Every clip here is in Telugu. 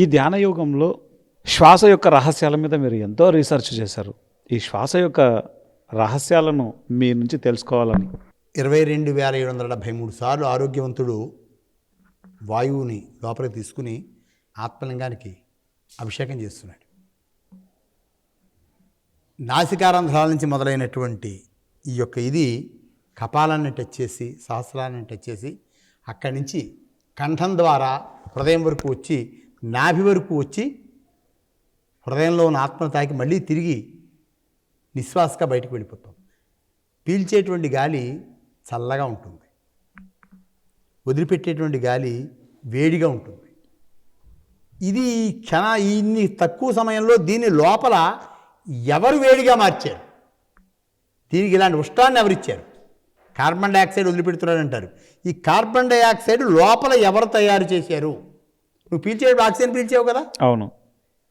ఈ ధ్యాన యోగంలో శ్వాస యొక్క రహస్యాల మీద మీరు ఎంతో రీసెర్చ్ చేశారు. ఈ శ్వాస యొక్క రహస్యాలను మీ నుంచి తెలుసుకోవాలని. ఇరవై రెండు వేల ఏడు వందల డెబ్భై మూడు సార్లు ఆరోగ్యవంతుడు వాయువుని లోపలికి తీసుకుని ఆత్మలింగానికి అభిషేకం చేస్తున్నాడు. నాసికారంధ్రాల నుంచి మొదలైనటువంటి ఈ యొక్క ఇది కపాలాన్ని టచ్ చేసి సహస్రాన్ని టచ్ చేసి అక్కడి నుంచి కంఠం ద్వారా హృదయం వరకు వచ్చి నాభి వరకు వచ్చి హృదయంలో ఉన్న ఆత్మను తాకి మళ్ళీ తిరిగి నిశ్వాసగా బయటకు వెళ్ళిపోతాం. పీల్చేటువంటి గాలి చల్లగా ఉంటుంది. వదిలిపెట్టేటువంటి గాలి వేడిగా ఉంటుంది. ఇది క్షణ ఇన్ని తక్కువ సమయంలో దీని లోపల ఎవరు వేడిగా మార్చారు? దీనికి ఇలాంటి ఉష్ణాన్ని ఎవరిచ్చారు కార్బన్ డైఆక్సైడ్ వదిలిపెడుతున్నాడు అంటారు ఈ కార్బన్ డైఆక్సైడ్ లోపల ఎవరు తయారు చేశారు? నువ్వు పీల్చే ఆక్సిజన్ పీల్చావు కదా? అవును.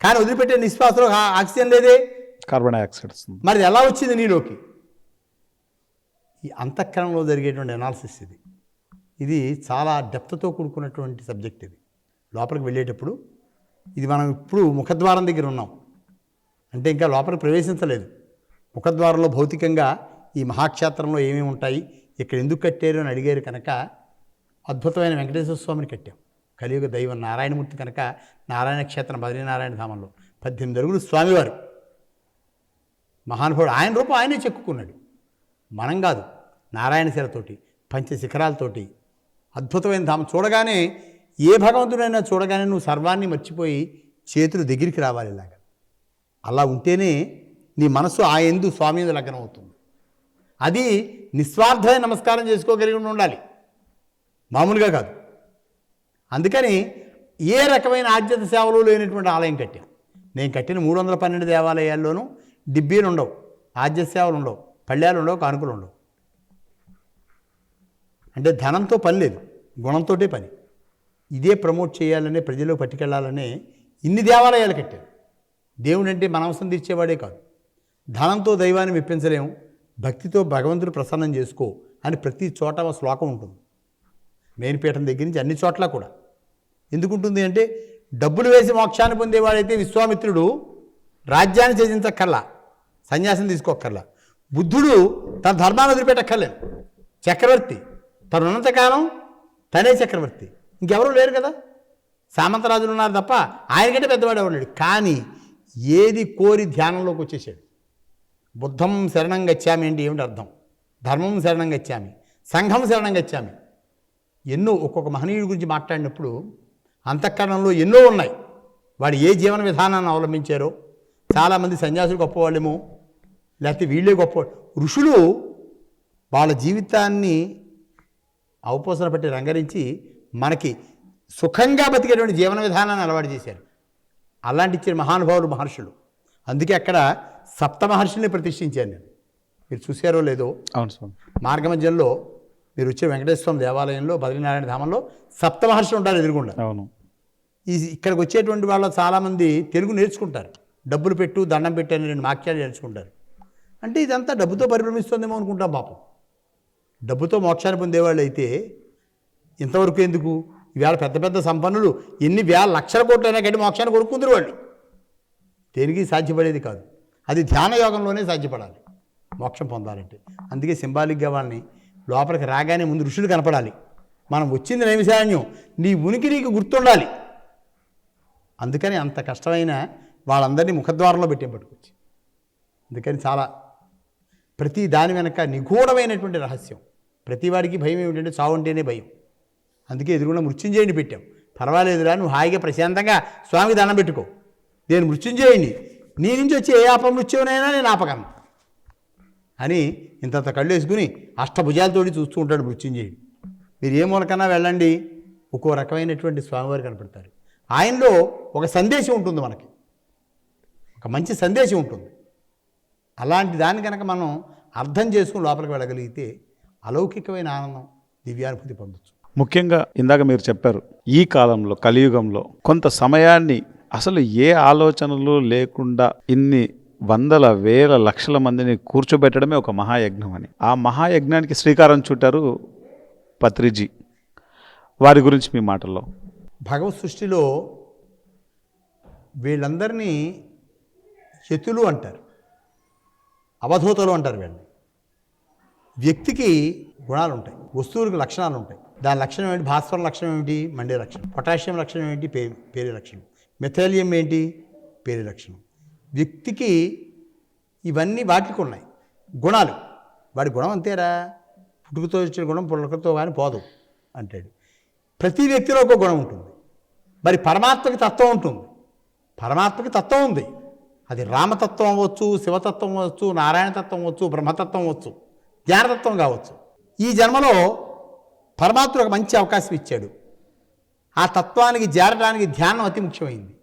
కానీ వదిలిపెట్టే నిశ్వాసంలో ఆక్సిజన్ లేదే? కార్బన్ డైఆక్సైడ్ వస్తుంది. మరి ఎలా వచ్చింది నీలోకి? ఈ అంతఃకరణలో జరిగేటువంటి అనాలిసిస్ ఇది. ఇది చాలా డెప్త్తో కూడుకున్నటువంటి సబ్జెక్ట్ ఇది. లోపలికి వెళ్ళేటప్పుడు ఇది మనం ఇప్పుడు ముఖద్వారం దగ్గర ఉన్నాం. అంటే ఇంకా లోపలికి ప్రవేశించలేదు. ముఖద్వారంలో భౌతికంగా ఈ మహాక్షేత్రంలో ఏమేమి ఉంటాయి ఇక్కడ ఎందుకు కట్టారు అని అడిగారు కనుక అద్భుతమైన వెంకటేశ్వర స్వామిని కట్టాం. కలియుగ దైవం నారాయణమూర్తి కనుక నారాయణ క్షేత్రం బద్రీనారాయణ ధామంలో పద్దెనిమిది అడుగులు స్వామివారు. మహానుభావుడు ఆయన రూపం ఆయనే చెక్కుకున్నాడు. మనం కాదు నారాయణ శిలతోటి పంచ అద్భుతమైన ధామం చూడగానే ఏ భగవంతుడైనా చూడగానే నువ్వు సర్వాన్ని మర్చిపోయి చేతులు దగ్గరికి రావాలి ఇలాగా. అలా ఉంటేనే నీ మనసు ఆ ఎందు స్వామి లగ్నం అవుతుంది అది నిస్వార్థమైన నమస్కారం చేసుకోగలిగి ఉండాలి. మామూలుగా కాదు. అందుకని ఏ రకమైన ఆద్యత సేవలు లేనటువంటి ఆలయం కట్టాం. నేను కట్టిన మూడు వందల పన్నెండు దేవాలయాల్లోనూ డిబ్బీలు ఉండవు ఆద్య సేవలు ఉండవు పళ్ళాలు ఉండవు కానుకలు ఉండవు. అంటే ధనంతో పని లేదు గుణంతోటే పని. ఇదే ప్రమోట్ చేయాలని ప్రజలు పట్టుకెళ్ళాలని ఇన్ని దేవాలయాలు కట్టారు దేవుడు అంటే మన అవసరం తీర్చేవాడే కాదు. ధనంతో దైవాన్ని మెప్పించలేము భక్తితో భగవంతుడు ప్రసన్నం చేసుకో అని ప్రతి చోట శ్లోకం ఉంటుంది. మేనిపీఠం దగ్గర నుంచి అన్ని చోట్ల కూడా. ఎందుకుంటుంది అంటే డబ్బులు వేసి మోక్షాన్ని పొందేవాడైతే విశ్వామిత్రుడు రాజ్యాన్ని త్యజించక్కర్లా సన్యాసం తీసుకోక్కర్లా. బుద్ధుడు తన ధర్మాన్ని వదిలిపెట్టక్కర్లేదు. చక్రవర్తి తను ఉన్నంతకాలం తనే చక్రవర్తి. ఇంకెవరూ లేరు కదా. సామంతరాజులు ఉన్నారు తప్ప ఆయనకంటే పెద్దవాడు ఎవరు లేడు. కానీ ఏది కోరి ధ్యానంలోకి వచ్చేసాడు. బుద్ధం శరణం గచ్చామి అంటే ఏమిటి అర్థం? ధర్మం శరణం గచ్చామి సంఘం శరణం గచ్చామి. ఎన్నో ఒక్కొక్క మహనీయుడి గురించి మాట్లాడినప్పుడు అంతఃకరణంలో ఎన్నో ఉన్నాయి. వాడు ఏ జీవన విధానాన్ని అవలంబించారో చాలామంది సన్యాసులు గొప్పవాళ్ళేమో లేకపోతే వీళ్ళే గొప్ప ఋషులు వాళ్ళ జీవితాన్ని అవపోసన పట్టి రంగరించి మనకి సుఖంగా బతికేటువంటి జీవన విధానాన్ని అలవాటు చేశారు. అలాంటి ఇచ్చిన మహానుభావులు మహర్షులు. అందుకే అక్కడ సప్త మహర్షుల్ని ప్రతిష్ఠించాను నేను. మీరు చూశారో లేదో? అవును స్వామి మార్గమధ్యంలో మీరు వచ్చే వెంకటేశ్వర స్వామి దేవాలయంలో బద్రీనారాయణ ధామంలో సప్త మహర్షులు ఉంటారు ఎదురుగుండా. అవును. ఈ ఇక్కడికి వచ్చేటువంటి వాళ్ళు చాలామంది తెలుగు నేర్చుకుంటారు. డబ్బులు పెట్టు దండం పెట్టు అని రెండు వాక్యాలు నేర్చుకుంటారు. అంటే ఇదంతా డబ్బుతో పరిభ్రమిస్తుందేమో అనుకుంటాం పాపం. డబ్బుతో మోక్షాన్ని పొందేవాళ్ళు అయితే ఇంతవరకు ఎందుకు? ఇవాళ పెద్ద పెద్ద సంపన్నులు ఎన్ని వేల లక్షల కోట్లైనా కట్టి మోక్షాన్ని కొనుక్కుందరు వాళ్ళు. దేనికి సాధ్యపడేది కాదు. అది ధ్యాన యోగంలోనే సాధ్యపడాలి. మోక్షం పొందాలంటే. అందుకే సింబాలిక్గా వాళ్ళని లోపలికి రాగానే ముందు ఋషులు కనపడాలి. మనం వచ్చింది నైమిశారణ్యం నీ ఉనికి నీకు గుర్తుండాలి. అందుకని అంత కష్టమైన వాళ్ళందరినీ ముఖద్వారంలో పెట్టే పట్టుకొచ్చి. అందుకని చాలా ప్రతి దాని వెనక నిగూఢమైనటువంటి రహస్యం. ప్రతివాడికి భయం ఏమిటంటే చావు అంటేనే భయం. అందుకే ఎదురుగుండా మృత్యుంజయుని పెట్టాం. పర్వాలేదురా నువ్వు హాయిగా ప్రశాంతంగా స్వామికి దండం పెట్టుకో. నేను మృత్యుంజయుని నీ నుంచి వచ్చే ఏ అపమృత్యునైనా నేను ఆపగలను. అని ఇంతంత కళ్ళు వేసుకుని అష్టభుజాలతోటి చూస్తూ ఉంటాడు మృత్యుంజయుడు. మీరు ఏ మూలకన్నా వెళ్ళండి. ఒక్కో రకమైనటువంటి స్వామివారు కనపడతారు. ఆయనలో ఒక సందేశం ఉంటుంది మనకి. ఒక మంచి సందేశం ఉంటుంది. అలాంటి దాన్ని కనుక మనం అర్థం చేసుకుని లోపలికి వెళ్ళగలిగితే అలౌకికమైన ఆనందం దివ్యానుభూతి పొందొచ్చు. ముఖ్యంగా ఇందాక మీరు చెప్పారు ఈ కాలంలో కలియుగంలో కొంత సమయాన్ని అసలు ఏ ఆలోచనలు లేకుండా ఇన్ని వందల వేల లక్షల మందిని కూర్చోబెట్టడమే ఒక మహాయజ్ఞం అని. ఆ మహాయజ్ఞానికి శ్రీకారం చుట్టారు పత్రిజీ. వారి గురించి మీ మాటల్లో. భగవత్ సృష్టిలో వీళ్ళందరినీ యతులు అంటారు అవధూతలు అంటారు వీళ్ళని. వ్యక్తికి గుణాలు ఉంటాయి వస్తువులకు లక్షణాలు ఉంటాయి దాని లక్షణం ఏంటి? భాస్వరం లక్షణం ఏంటి మండే లక్షణం. పొటాషియం లక్షణం ఏంటి? పే పేరే లక్షణం. మెథాలియం ఏంటి? పేరే లక్షణం. వ్యక్తికి ఇవన్నీ వాటికి ఉన్నాయి. గుణాలు. వాడి గుణం అంతేరా. పుట్టుకతో ఇచ్చిన గుణం పుల్లకతో కానీ పోదు అంటాడు. ప్రతి వ్యక్తిలో ఒక గుణం ఉంటుంది. మరి పరమాత్మకి తత్వం ఉంటుంది. పరమాత్మకి తత్వం ఉంది. అది రామతత్వం అవ్వచ్చు శివతత్వం అవ్వచ్చు నారాయణతత్వం అవ్వచ్చు బ్రహ్మతత్వం అవ్వచ్చు జ్ఞానతత్వం కావచ్చు. ఈ జన్మలో పరమాత్ముడు ఒక మంచి అవకాశం ఇచ్చాడు. ఆ తత్వానికి చేరడానికి ధ్యానం అతి ముఖ్యమైంది.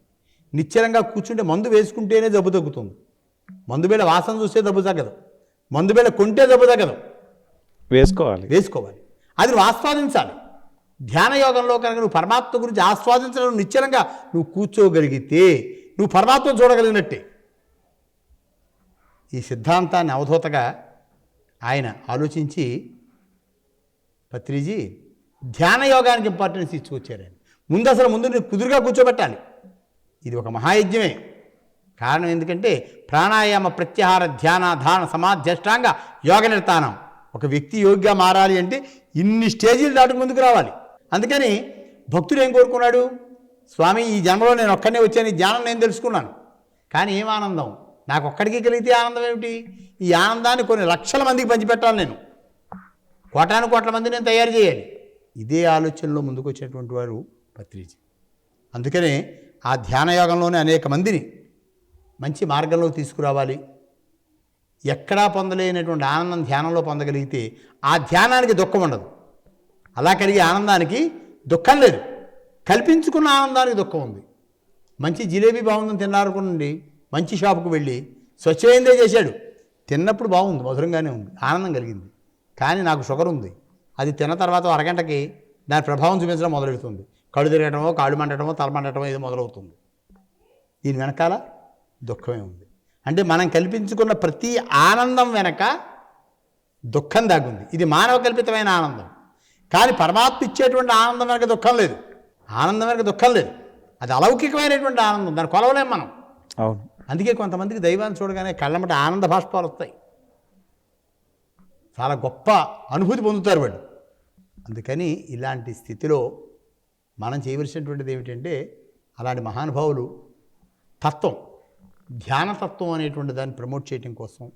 నిశ్చలంగా కూర్చుంటే మందు వేసుకుంటేనే జబ్బు తగ్గుతుంది. మందు వేళ వాసన చూస్తే జబ్బు తగ్గదు. మందు వేళ కొంటే జబ్బు తగ్గదు. వేసుకోవాలి. వేసుకోవాలి. అది ఆస్వాదించాలి ధ్యాన యోగంలో కనుక నువ్వు పరమాత్మ గురించి ఆస్వాదించడం నిశ్చలంగా నువ్వు కూర్చోగలిగితే నువ్వు పరమాత్మ చూడగలిగినట్టే. ఈ సిద్ధాంతాన్ని అవధూతగా ఆయన ఆలోచించి పత్రిజీ ధ్యాన యోగానికి ఇంపార్టెన్స్ ఇచ్చుకొచ్చారు ఆయన. ముందు అసలు ముందు నువ్వు కుదురుగా కూర్చోబెట్టాలి. ఇది ఒక మహాయజ్ఞమే. కారణం ఎందుకంటే ప్రాణాయామ ప్రత్యాహార ధ్యాన ధాన సమాధ్యష్టాంగ యోగ నిర్తానం ఒక వ్యక్తి యోగ్గా మారాలి అంటే ఇన్ని స్టేజీలు దాటుకు ముందుకు రావాలి. అందుకని భక్తుడు ఏం కోరుకున్నాడు? స్వామి ఈ జన్మలో నేను ఒక్కడనే వచ్చాను ఈ ధ్యానం నేను తెలుసుకున్నాను. కానీ ఏం ఆనందం? నాకు ఒక్కడికి కలిగితే ఆనందం ఏమిటి? ఈ ఆనందాన్ని కొన్ని లక్షల మందికి పంచిపెట్టాలి నేను. కోటాను కోట్ల మంది నేను తయారు చేయాలి. ఇదే ఆలోచనలో ముందుకు వచ్చినటువంటి వారు పత్రిజీ అందుకనే ఆ ధ్యాన యోగంలోనే అనేక మందిని మంచి మార్గంలో తీసుకురావాలి. ఎక్కడా పొందలేనటువంటి ఆనందం ధ్యానంలో పొందగలిగితే ఆ ధ్యానానికి దుఃఖం ఉండదు. అలా కలిగే ఆనందానికి దుఃఖం లేదు. కల్పించుకున్న ఆనందానికి దుఃఖం ఉంది. మంచి జిలేబీ బాగుందని తిన్నారనుకోండి మంచి షాపుకు వెళ్ళి స్వచ్ఛమైందే చేశాడు. తిన్నప్పుడు బాగుంది మధురంగానే ఉంది ఆనందం కలిగింది. కానీ నాకు షుగర్ ఉంది. అది తిన్న తర్వాత అరగంటకి దాని ప్రభావం చూపించడం మొదలెడుతుంది. కళ్ళు తిరగటమో కాళ్ళు మండటమో తల మండటమో ఇది మొదలవుతుంది. దీని వెనకాల దుఃఖమే ఉంది. అంటే మనం కల్పించుకున్న ప్రతి ఆనందం వెనక దుఃఖం దాగుంది. ఇది మానవ కల్పితమైన ఆనందం. కానీ పరమాత్మ ఇచ్చేటువంటి ఆనందం వెనక దుఃఖం లేదు. ఆనందం వెనక దుఃఖం లేదు. అది అలౌకికమైనటువంటి ఆనందం. దాన్ని కొలవలేం మనం. అవును. అందుకే కొంతమందికి దైవాన్ని చూడగానే కళ్ళమట ఆనంద భాష్పాలు వస్తాయి. చాలా గొప్ప అనుభూతి పొందుతారు వాళ్ళు. అందుకని ఇలాంటి స్థితిలో మనం చేయవలసినటువంటిది ఏమిటంటే అలాంటి మహానుభావులు తత్వం ధ్యానతత్వం అనేటువంటి దాన్ని ప్రమోట్ చేయడం కోసం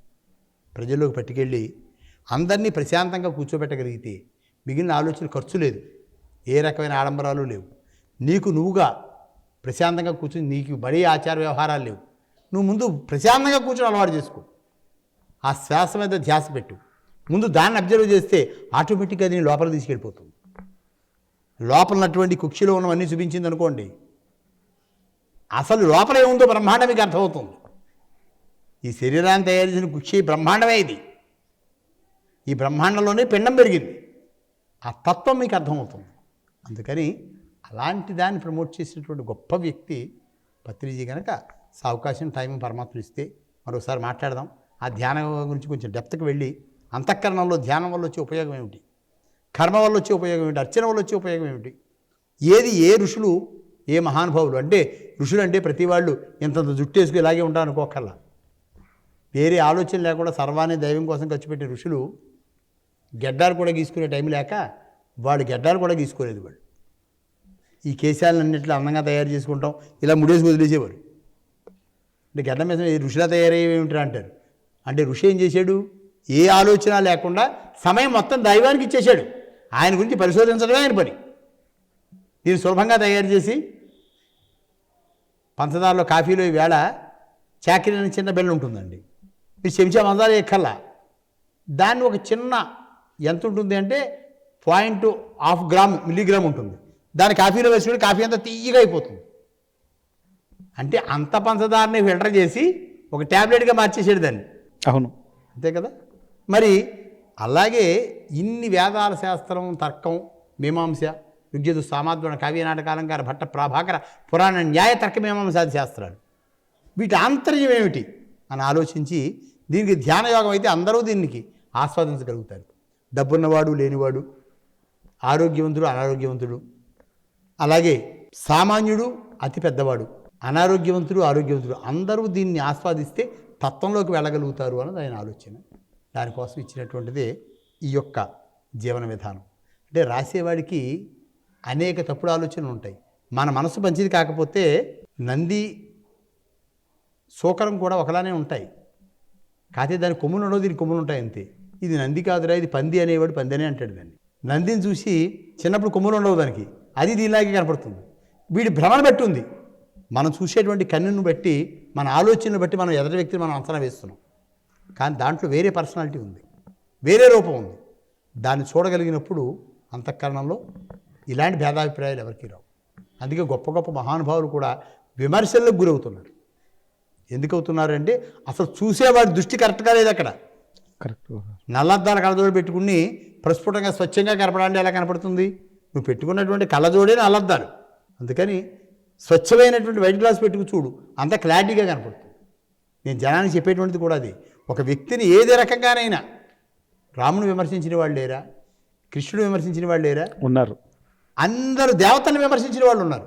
ప్రజల్లోకి పట్టుకెళ్ళి అందరినీ ప్రశాంతంగా కూర్చోబెట్టగలిగితే మిగిలిన ఆలోచన ఖర్చు లేదు. ఏ రకమైన ఆడంబరాలు లేవు. నీకు నువ్వుగా ప్రశాంతంగా కూర్చుని నీకు బడి ఆచార వ్యవహారాలు లేవు. నువ్వు ముందు ప్రశాంతంగా కూర్చొని అలవాటు చేసుకో. ఆ శ్వాస మీద ధ్యాస పెట్టు. ముందు దాన్ని అబ్జర్వ్ చేస్తే ఆటోమేటిక్గా అది లోపల తీసుకెళ్ళిపోతుంది. లోపలనటువంటి కుక్షిలో ఉన్నవన్నీ చూపించింది అనుకోండి. అసలు లోపల ఏముందో బ్రహ్మాండం మీకు అర్థమవుతుంది. ఈ శరీరాన్ని తయారు చేసిన కుక్షి బ్రహ్మాండమే ఇది. ఈ బ్రహ్మాండంలోనే పిండం పెరిగింది. ఆ తత్వం మీకు అర్థమవుతుంది. అందుకని అలాంటి దాన్ని ప్రమోట్ చేసినటువంటి గొప్ప వ్యక్తి పత్రిజీ కనుక అవకాశం టైం పరమాత్మ ఇస్తే మరోసారి మాట్లాడదాం. ఆ ధ్యానం గురించి కొంచెం డెప్త్కి వెళ్ళి అంతఃకరణంలో ధ్యానం వల్ల వచ్చే ఉపయోగం ఏమిటి? కర్మ వల్ల వచ్చే ఉపయోగం ఏమిటి? అర్చన వల్ల వచ్చే ఉపయోగం ఏమిటి? ఏది ఏ ఋషులు ఏ మహానుభావులు? అంటే ఋషులు అంటే ప్రతి వాళ్ళు ఇంతంత జుట్టు ఇలాగే ఉంటారు అనుకోకల్లా వేరే ఆలోచన లేకుండా సర్వాన్ని దైవం కోసం ఖర్చు పెట్టే ఋషులు గెడ్డాలు కూడా గీసుకునే టైం లేక వాడు గెడ్డాలు కూడా గీసుకోలేదు వాడు. ఈ కేశాలన్నింటిలో అందంగా తయారు చేసుకుంటాం. ఇలా ముడేసి వదిలేసేవారు. అంటే గడ్డ మీద ఋషిలా ఋషిలా తయారయ్యేమిట్రా అంటారు? అంటే ఋషి ఏం చేశాడు? ఏ ఆలోచన లేకుండా సమయం మొత్తం దైవానికి ఇచ్చేశాడు. ఆయన గురించి పరిశోధించడమే ఆయన పని. దీన్ని సులభంగా తయారు చేసి పంచదారలో కాఫీలో ఈవేళ చాకరీ అనే చిన్న బెల్లం ఉంటుందండి. మీరు చెంచా మందాలు ఎక్కల్లా దాన్ని ఒక చిన్న ఎంత ఉంటుంది అంటే పాయింట్ హాఫ్ గ్రామ్ మిల్లీగ్రామ్ ఉంటుంది. దాన్ని కాఫీలో వేసుకుంటే కాఫీ అంతా తీయగా అయిపోతుంది. అంటే అంత పంచదారని ఫిల్టర్ చేసి ఒక ట్యాబ్లెట్గా మార్చేసాడు దాన్ని. అవును. అంతే కదా? మరి అలాగే ఇన్ని వేదాల శాస్త్రం తర్కం మీమాంస యుగ్యదు సామాద్వణ కావ్య నాటకాలంకార భట్ట ప్రాభాకర పురాణ న్యాయ తర్క మీమాంసాది శాస్త్రాలు. వీటి ఆంతర్యం ఏమిటి అని ఆలోచించి దీనికి ధ్యాన యోగం అయితే అందరూ దీనికి ఆస్వాదించగలుగుతారు. డబ్బున్నవాడు లేనివాడు ఆరోగ్యవంతుడు అనారోగ్యవంతుడు. అలాగే సామాన్యుడు అతి పెద్దవాడు అనారోగ్యవంతుడు ఆరోగ్యవంతుడు. అందరూ దీన్ని ఆస్వాదిస్తే తత్వంలోకి వెళ్ళగలుగుతారు అన్నది ఆయన ఆలోచన. దానికోసం ఇచ్చినటువంటిదే ఈ యొక్క జీవన విధానం. అంటే రాసేవాడికి అనేక తప్పుడు ఆలోచనలు ఉంటాయి. మన మనసు మంచిది కాకపోతే నంది శోకరం కూడా ఒకలానే ఉంటాయి. కాకపోతే దాని కొమ్ములు ఉండవు దీని కొమ్ములు ఉంటాయి అంతే. ఇది నంది కాదురా ఇది పంది అనేవాడు పంది అనే అంటాడు దాన్ని. నందిని చూసి చిన్నప్పుడు కొమ్ములు ఉండవు దానికి. అది దీనిలాగే కనపడుతుంది. వీడి భ్రమను బట్టి ఉంది. మనం చూసేటువంటి కన్నును బట్టి మన ఆలోచనను బట్టి మనం ఎదుటి వ్యక్తిని మనం అంచనా వేస్తున్నాం. కానీ దాంట్లో వేరే పర్సనాలిటీ ఉంది. వేరే రూపం ఉంది. దాన్ని చూడగలిగినప్పుడు అంతఃకరణంలో ఇలాంటి భేదాభిప్రాయాలు ఎవరికి రావు. అందుకే గొప్ప గొప్ప మహానుభావులు కూడా విమర్శలకు గురవుతున్నారు. ఎందుకు అవుతున్నారంటే అసలు చూసేవాడి దృష్టి కరెక్ట్గా లేదు అక్కడ. కరెక్ట్. నల్లద్దాల కళ్ళజోడు పెట్టుకుని ప్రస్ఫుటంగా స్వచ్ఛంగా కనపడాలంటే ఎలా కనపడుతుంది? నువ్వు పెట్టుకున్నటువంటి కళ్ళజోడే నల్లద్దాలు. అందుకని స్వచ్ఛమైనటువంటి వైట్ గ్లాస్ పెట్టుకు చూడు అంత క్లారిటీగా కనపడుతుంది. నేను జనానికి చెప్పేటువంటిది కూడా అది. ఒక వ్యక్తిని ఏదే రకంగానైనా రాముని విమర్శించిన వాళ్ళు లేరా? కృష్ణుడు విమర్శించిన వాళ్ళు లేరా? ఉన్నారు. అందరూ దేవతలను విమర్శించిన వాళ్ళు ఉన్నారు.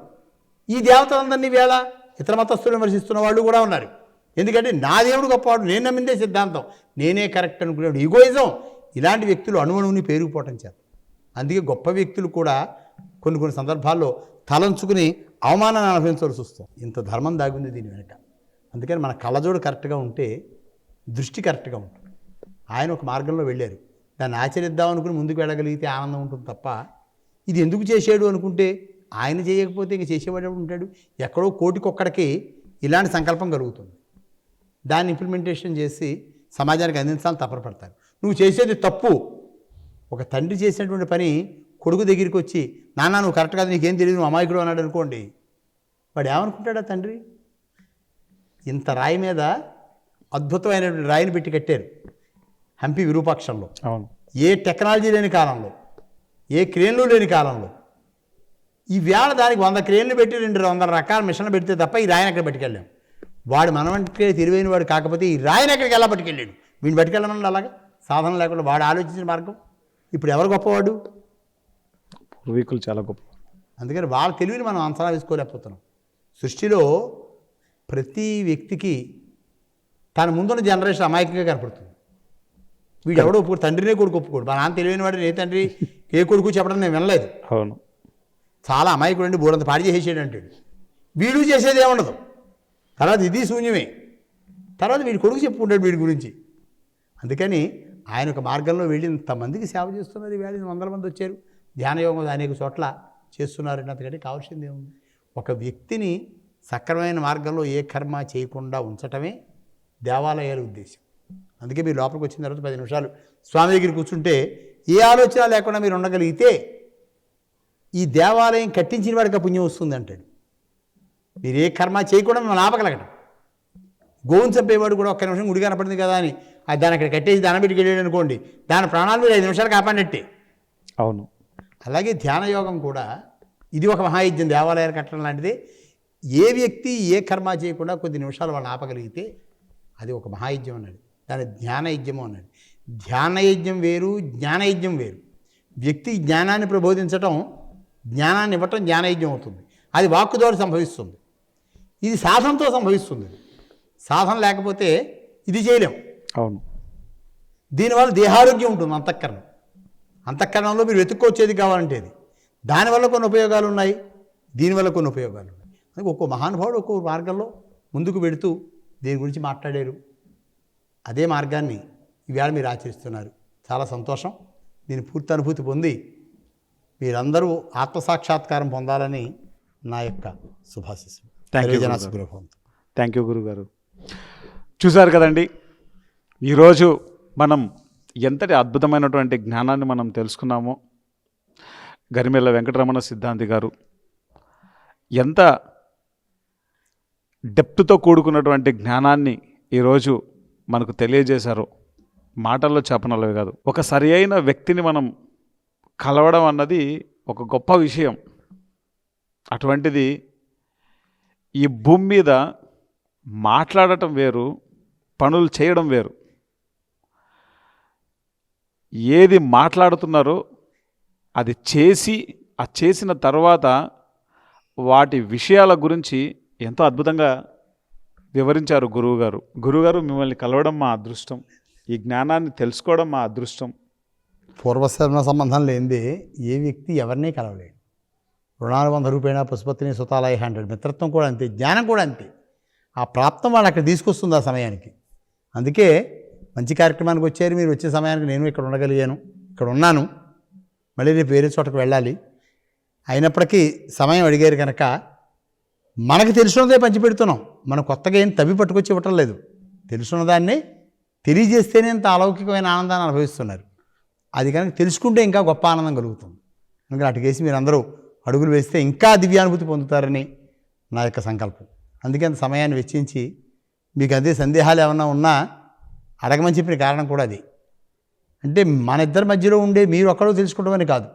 ఈ దేవతలందరినీ వేళ ఇతర మతస్థులు విమర్శిస్తున్న వాళ్ళు కూడా ఉన్నారు. ఎందుకంటే నా దేవుడు గొప్పవాడు నేను నమ్మిందే సిద్ధాంతం. నేనే కరెక్ట్ అనుకునేవాడు. ఈగోయిజం ఇలాంటి వ్యక్తులు అణువణువుని పేరుకుపోవటం చేత. అందుకే గొప్ప వ్యక్తులు కూడా కొన్ని కొన్ని సందర్భాల్లో తలంచుకుని అవమానాన్ని అనుభవించవలసి వస్తుంది. ఇంత ధర్మం దాగుంది దీని వెనుక. అందుకని మన కళ్ళజోడు కరెక్ట్గా ఉంటే దృష్టి కరెక్ట్గా ఉంటుంది. ఆయన ఒక మార్గంలో వెళ్ళారు. దాన్ని ఆచరిద్దాం అనుకుని ముందుకు వెళ్ళగలిగితే ఆనందం ఉంటుంది తప్ప ఇది ఎందుకు చేసాడు అనుకుంటే ఆయన చేయకపోతే ఇంక చేసేవాడు ఉంటాడు? ఎక్కడో కోటికొక్కడికి ఇలాంటి సంకల్పం కలుగుతుంది. దాన్ని ఇంప్లిమెంటేషన్ చేసి సమాజానికి అందించాలని తపనపడతారు నువ్వు చేసేది తప్పు. ఒక తండ్రి చేసినటువంటి పని కొడుకు దగ్గరికి వచ్చి నాన్న నువ్వు కరెక్ట్ కాదు నీకేం తెలియదు నువ్వు అమాయకుడు అన్నాడు అనుకోండి. వాడు ఏమనుకుంటాడా తండ్రి? ఇంత రాయి మీద అద్భుతమైనటువంటి రాయిని పెట్టి కట్టారు హంపి విరూపాక్షంలో. అవును. ఏ టెక్నాలజీ లేని కాలంలో ఏ క్రేన్లు లేని కాలంలో ఈ వేళ దానికి వంద క్రేన్లు పెట్టి రెండు వందల రకాల మిషన్లు పెడితే తప్ప ఈ రాయిని అక్కడ పట్టుకెళ్ళాం? వాడు మనవంటే తెలివైన వాడు కాకపోతే ఈ రాయిని అక్కడికి ఎలా పట్టుకెళ్ళాడు? వీడిని పట్టుకెళ్ళమని అలాగా? సాధన లేకుండా వాడు ఆలోచించిన మార్గం? ఇప్పుడు ఎవరు గొప్పవాడు? పూర్వీకులు చాలా గొప్ప అందుకని వాళ్ళ తెలివిని మనం అంచనా వేసుకోలేకపోతున్నాం. సృష్టిలో ప్రతి వ్యక్తికి తన ముందున్న జనరేషన్ అమాయకంగా కనపడుతుంది. వీడు ఎవడో ఒప్పుకోడు తండ్రినే కొడుకు ఒప్పుకోడు. మా నాన్న తెలివైన వాడు ఏ తండ్రి ఏ కొడుకు చెప్పడం నేను వినలేదు. అవును. చాలా అమాయకుడు అండి బోడంత పాడి చేసేసాడు అంటాడు వీడు చేసేది ఏముండదు. తర్వాత ఇది శూన్యమే. తర్వాత వీడి కొడుకు చెప్పుకుంటాడు వీడి గురించి. అందుకని ఆయన ఒక మార్గంలో వెళ్ళి ఇంతమందికి సేవ చేస్తున్నారు వేళ వందల మంది వచ్చారు. ధ్యానయోగం అనేక చోట్ల చేస్తున్నారు అంతకంటే కావాల్సింది ఏముంది ఒక వ్యక్తిని సక్రమైన మార్గంలో ఏ కర్మ చేయకుండా ఉంచటమే దేవాలయాల ఉద్దేశం. అందుకే మీరు లోపలికి వచ్చిన తర్వాత పది నిమిషాలు స్వామి దగ్గర కూర్చుంటే ఏ ఆలోచన లేకుండా మీరు ఉండగలిగితే ఈ దేవాలయం కట్టించిన వాడికి పుణ్యం వస్తుంది అంటాడు. మీరు ఏ కర్మ చేయకుండా మిమ్మల్ని ఆపగలగటం. గోవుని చంపేవాడు కూడా ఒక్క నిమిషం గుడి కనపడింది కదా అని. అది దాన్ని అక్కడ కట్టేసి దాని పెట్టి వెళ్ళాడు అనుకోండి దాని ప్రాణాలు మీరు ఐదు నిమిషాలు కాపాడినట్టే. అవును. అలాగే ధ్యాన యోగం కూడా ఇది ఒక మహాయజ్ఞం దేవాలయాలు కట్టడం లాంటిదే. ఏ వ్యక్తి ఏ కర్మ చేయకుండా కొద్ది నిమిషాలు వాళ్ళు ఆపగలిగితే అది ఒక మహాయజ్ఞం అన్నది. దాని ధ్యానయజ్ఞము అన్నది. ధ్యానయజ్ఞం వేరు జ్ఞానయజ్ఞం వేరు. వ్యక్తి జ్ఞానాన్ని ప్రబోధించటం జ్ఞానాన్ని ఇవ్వటం జ్ఞానయజ్ఞం అవుతుంది. అది వాక్కు ద్వారా సంభవిస్తుంది. ఇది సాధనతో సంభవిస్తుంది. సాధన లేకపోతే ఇది చేయలేం. అవును. దీనివల్ల దేహారోగ్యం ఉంటుంది అంతఃకరణం. అంతఃకరణంలో మీరు వెతుక్కొచ్చేది కావాలంటే అది. దానివల్ల కొన్ని ఉపయోగాలు ఉన్నాయి దీనివల్ల కొన్ని ఉపయోగాలు ఉన్నాయి. అందుకే ఒక్కో మహానుభావుడు ఒక్కో మార్గంలో ముందుకు వెడుతూ దీని గురించి మాట్లాడారు. అదే మార్గాన్ని ఈవేళ మీరు ఆచరిస్తున్నారు. చాలా సంతోషం. దీని పూర్తి అనుభూతి పొంది మీరందరూ ఆత్మసాక్షాత్కారం పొందాలని నా యొక్క శుభాశిస్సులు. థ్యాంక్ యూ గురుగారు చూశారు కదండి ఈరోజు మనం ఎంతటి అద్భుతమైనటువంటి జ్ఞానాన్ని మనం తెలుసుకున్నామో గరిమెల్ల వెంకటరమణ సిద్ధాంతి గారు ఎంత డెప్త్తో కూడుకున్నటువంటి జ్ఞానాన్ని ఈరోజు మనకు తెలియజేశారు మాటల్లో చెప్పనలవి కాదు. ఒక సరి అయిన వ్యక్తిని మనం కలవడం అన్నది ఒక గొప్ప విషయం. అటువంటిది ఈ భూమి మీద మాట్లాడటం వేరు పనులు చేయడం వేరు. ఏది మాట్లాడుతున్నారో అది చేసి ఆ చేసిన తర్వాత వాటి విషయాల గురించి ఎంతో అద్భుతంగా వివరించారు గురువుగారు. గురువుగారు మిమ్మల్ని కలవడం మా అదృష్టం. ఈ జ్ఞానాన్ని తెలుసుకోవడం మా అదృష్టం. పూర్వశర్మ సంబంధం లేనిదే ఏ వ్యక్తి ఎవరిని కలవలేడు. రుణాలు వంద రూపాయల పశుపతిని సుతాలయ హండ్రెడ్. మిత్రత్వం కూడా అంతే జ్ఞానం కూడా అంతే. ఆ ప్రాప్తం వాళ్ళు అక్కడ తీసుకొస్తుంది ఆ సమయానికి. అందుకే మంచి కార్యక్రమానికి వచ్చారు మీరు వచ్చే సమయానికి నేను ఇక్కడ ఉండగలిగాను ఇక్కడ ఉన్నాను. మళ్ళీ రేపు వేరే చోటకు వెళ్ళాలి. అయినప్పటికీ సమయం అడిగారు కనుక మనకు తెలుసున్నదే పంచిపెడుతున్నాం. మనం కొత్తగా ఏం తవ్వి పట్టుకొచ్చి ఇవ్వటం లేదు. తెలుసున్న దాన్ని తెలియజేస్తేనే ఇంత అలౌకికమైన ఆనందాన్ని అనుభవిస్తున్నారు. అది కనుక తెలుసుకుంటే ఇంకా గొప్ప ఆనందం కలుగుతుంది. కనుక అటుకేసి మీరు అందరూ అడుగులు వేస్తే ఇంకా దివ్యానుభూతి పొందుతారని నా యొక్క సంకల్పం. అందుకే అంత సమయాన్ని వెచ్చించి మీకు అదే సందేహాలు ఏమన్నా ఉన్నా అడగమని చెప్పిన కారణం కూడా అది. అంటే మన ఇద్దరి మధ్యలో ఉండే మీరు ఒక్కడో తెలుసుకోవడం అని కాదు.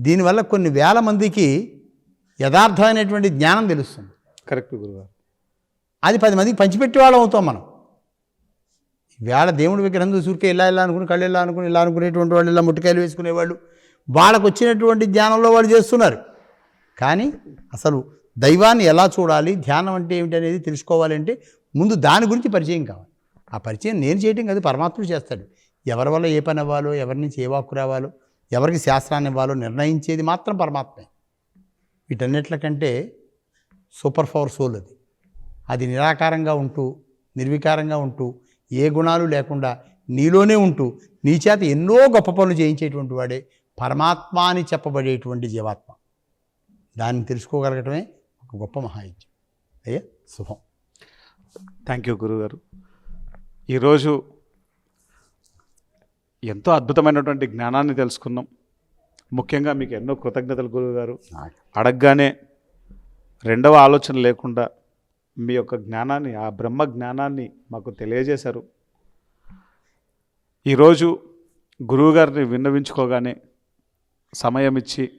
దీనివల్ల కొన్ని వేల మందికి యథార్థమైనటువంటి జ్ఞానం తెలుస్తుంది. కరెక్ట్ గురుగారు అది పది మందికి పంచిపెట్టే వాళ్ళం అవుతాం మనం. వేళ దేవుడి విగ్రహం చూసుకే ఇలా ఇలా అనుకుని కళ్ళు ఇలా అనుకుని ఇలా అనుకునేటువంటి వాళ్ళు ఇలా ముట్టుకాయలు వేసుకునేవాళ్ళు వాళ్ళకు వచ్చినటువంటి ధ్యానంలో వాళ్ళు చేస్తున్నారు. కానీ అసలు దైవాన్ని ఎలా చూడాలి ధ్యానం అంటే ఏమిటి అనేది తెలుసుకోవాలంటే ముందు దాని గురించి పరిచయం కావాలి. ఆ పరిచయం నేను చేయటం కాదు పరమాత్ముడు చేస్తాడు. ఎవరి వల్ల ఏ పని అవ్వాలో ఎవరి నుంచి ఏ వాక్కు రావాలో ఎవరికి శాస్త్రాన్ని ఇవ్వాలో నిర్ణయించేది మాత్రం పరమాత్మే. వీటన్నిటికంటే సూపర్ పవర్ సోల్ అది. అది నిరాకారంగా ఉంటూ నిర్వికారంగా ఉంటూ ఏ గుణాలు లేకుండా నీలోనే ఉంటూ నీ చేత ఎన్నో గొప్ప పనులు చేయించేటువంటి వాడే పరమాత్మ అని చెప్పబడేటువంటి జీవాత్మ. దాన్ని తెలుసుకోగలగటమే ఒక గొప్ప మహాయజ్ఞం. అయ్యా శుభం. థ్యాంక్ యూ గురుగారు. ఈరోజు ఎంతో అద్భుతమైనటువంటి జ్ఞానాన్ని తెలుసుకున్నాం. ముఖ్యంగా మీకు ఎన్నో కృతజ్ఞతలు గురువుగారు అడగగానే రెండవ ఆలోచన లేకుండా మీ యొక్క జ్ఞానాన్ని ఆ బ్రహ్మ జ్ఞానాన్ని మాకు తెలియజేశారు. ఈరోజు గురువుగారిని విన్నవించుకోగానే సమయం ఇచ్చి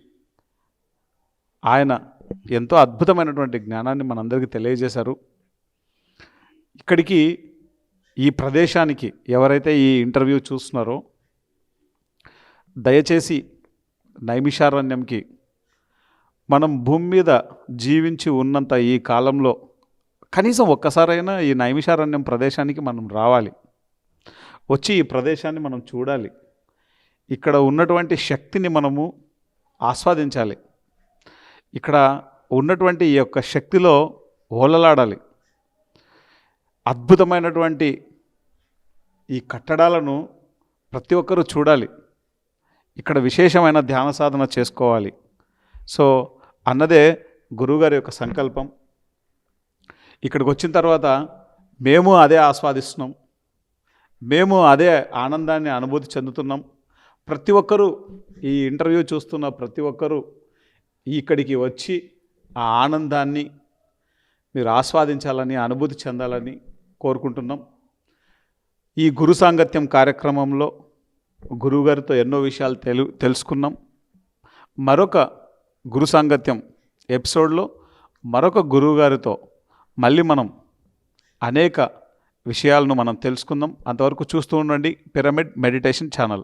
ఆయన ఎంతో అద్భుతమైనటువంటి జ్ఞానాన్ని మనందరికీ తెలియజేశారు. ఇక్కడికి ఈ ప్రదేశానికి ఎవరైతే ఈ ఇంటర్వ్యూ చూస్తున్నారో దయచేసి నైమిషారణ్యంకి మనం భూమి మీద జీవించి ఉన్నంత ఈ కాలంలో కనీసం ఒక్కసారైనా ఈ నైమిషారణ్యం ప్రదేశానికి మనం రావాలి. వచ్చి ఈ ప్రదేశాన్ని మనం చూడాలి. ఇక్కడ ఉన్నటువంటి శక్తిని మనము ఆస్వాదించాలి. ఇక్కడ ఉన్నటువంటి ఈ యొక్క శక్తిలో ఓలలాడాలి. అద్భుతమైనటువంటి ఈ కట్టడాలను ప్రతి ఒక్కరూ చూడాలి. ఇక్కడ విశేషమైన ధ్యాన సాధన చేసుకోవాలి. సో అన్నదే గురువుగారి యొక్క సంకల్పం. ఇక్కడికి వచ్చిన తర్వాత మేము అదే ఆస్వాదిస్తున్నాం. మేము అదే ఆనందాన్ని అనుభూతి చెందుతున్నాం. ప్రతి ఒక్కరూ ఈ ఇంటర్వ్యూ చూస్తున్న ప్రతి ఒక్కరూ ఇక్కడికి వచ్చి ఆ ఆనందాన్ని మీరు ఆస్వాదించాలని అనుభూతి చెందాలని కోరుకుంటున్నాం. ఈ గురు సాంగత్యం కార్యక్రమంలో గురువుగారితో ఎన్నో విషయాలు తెలు తెలుసుకున్నాం. మరొక గురు సాంగత్యం ఎపిసోడ్లో మరొక గురువుగారితో మళ్ళీ మనం అనేక విషయాలను మనం తెలుసుకుందాం. అంతవరకు చూస్తూ ఉండండి. Pyramid meditation channel.